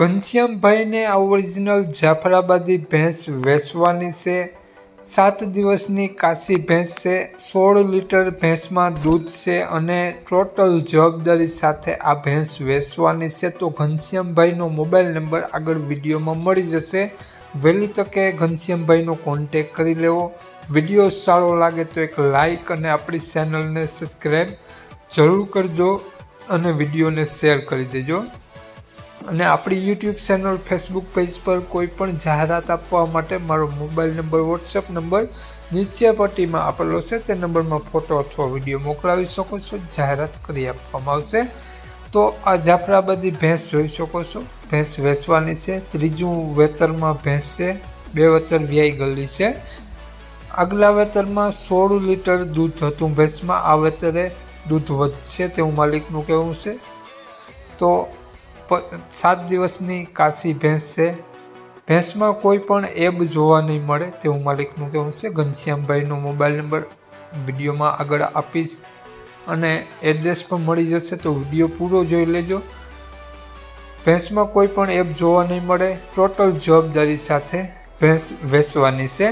ઘનશ્યામભાઈને આ ઓરિજિનલ જાફરાબાદી ભેંસ વેચવાની છે. સાત દિવસની કાશી ભેંસ છે. સોળ લીટર ભેંસમાં દૂધ છે અને ટોટલ જવાબદારી સાથે આ ભેંસ વેચવાની છે. તો ઘનશ્યામભાઈનો મોબાઈલ નંબર આગળ વિડીયોમાં મળી જશે. વહેલી તકે ઘનશ્યામભાઈનો કોન્ટેક કરી લેવો. વીડિયો સારો લાગે તો એક લાઈક અને આપણી ચેનલને સબસ્ક્રાઈબ જરૂર કરજો અને વિડીયોને શેર કરી દેજો. અને આપણી યુટ્યુબ ચેનલ ફેસબુક પેજ પર કોઈ પણ જાહેરાત આપવા માટે મારો મોબાઈલ નંબર વોટ્સએપ નંબર નીચે પટ્ટીમાં આપેલો છે. તે નંબરમાં ફોટો અથવા વીડિયો મોકલાવી શકો છો. જાહેરાત કરી આપવામાં આવશે. તો આ જાફરાબાદી ભેંસ જોઈ શકો છો. ભેંસ વેચવાની છે. ત્રીજું વેતરમાં ભેંસ છે. બે વેતર વ્યાય ગયેલી છે. આગલા વેતરમાં સોળ લીટર દૂધ હતું ભેંસમાં. આ વેતરે દૂધ વધશે તેવું માલિકનું કહેવું છે. તો સાત દિવસની કાશી ભેંસ છે. ભેંસમાં કોઈ પણ એબ જોવા નહીં મળે તેવું માલિકનું કહેવું છે. ઘનશ્યામભાઈનો મોબાઈલ નંબર વિડીયોમાં આગળ આપીશ અને એડ્રેસ પણ મળી જશે તો વીડિયો પૂરો જોઈ લેજો. ભેંસમાં કોઈ પણ એપ જોવા નહીં મળે. ટોટલ જવાબદારી સાથે ભેંસ વેચવાની છે.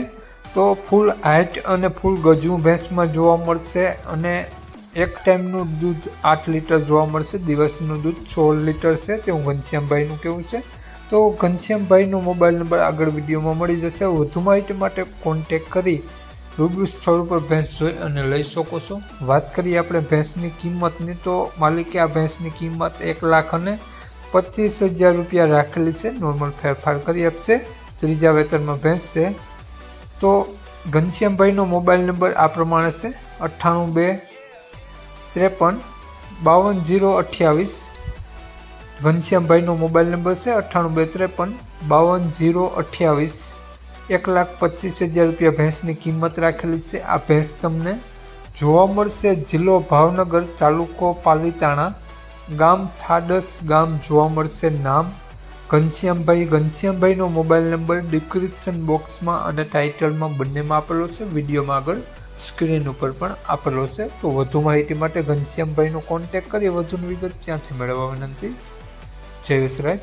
તો ફૂલ હાઇટ અને ફૂલ ગજવું ભેંસમાં જોવા મળશે અને એક ટાઈમનું દૂધ આઠ લીટર જોવા મળશે, દિવસનું દૂધ સોળ લીટર છે તેવું ઘનશ્યામભાઈનું કેવું છે. તો ઘનશ્યામભાઈનો મોબાઈલ નંબર આગળ વિડીયોમાં મળી જશે. વધુ માહિતી માટે કોન્ટેક કરી રૂબરૂ સ્થળ ઉપર ભેંસ જોઈ અને લઈ શકો છો. વાત કરીએ આપણે ભેંસની કિંમતની, તો માલિકે આ ભેંસની કિંમત એક લાખ અને પચીસ હજાર રૂપિયા રાખેલી છે. નોર્મલ ફેરફાર કરી આપશે. ત્રીજા વેતનમાં ભેંસ છે. તો ઘનશ્યામભાઈનો મોબાઈલ નંબર આ પ્રમાણે છે. અઠ્ઠાણું બે ત્રેપન, બાવન, જીરો, અઠ્યાવીસ. ઘનશ્યામભાઈનો મોબાઈલ નંબર છે અઠ્ઠાણું, બે, ત્રેપન, બાવન, જીરો, અઠ્યાવીસ. એક લાખ પચીસ હજાર રૂપિયા ભેંસની કિંમત રાખેલી છે. આ ભેંસ તમને જોવા મળશે જિલ્લો ભાવનગર તાલુકો પાલીતાણા. ગામ થાડસ, ગામ જોવા મળશે નામ. ઘનશ્યામભાઈ, ઘનશ્યામભાઈનો મોબાઈલ નંબર ડિસ્ક્રિપ્શન બોક્સમાં અને ટાઇટલમાં બંનેમાં આપેલો છે. વિડીયોમાં આગળ સ્ક્રીન ઉપર પણ આપેલો છે. તો વધુ માહિતી માટે ઘનશ્યામભાઈનો કોન્ટેક કરી વધુ વિગત ત્યાંથી મેળવવા વિનંતી. જય વિસરાજ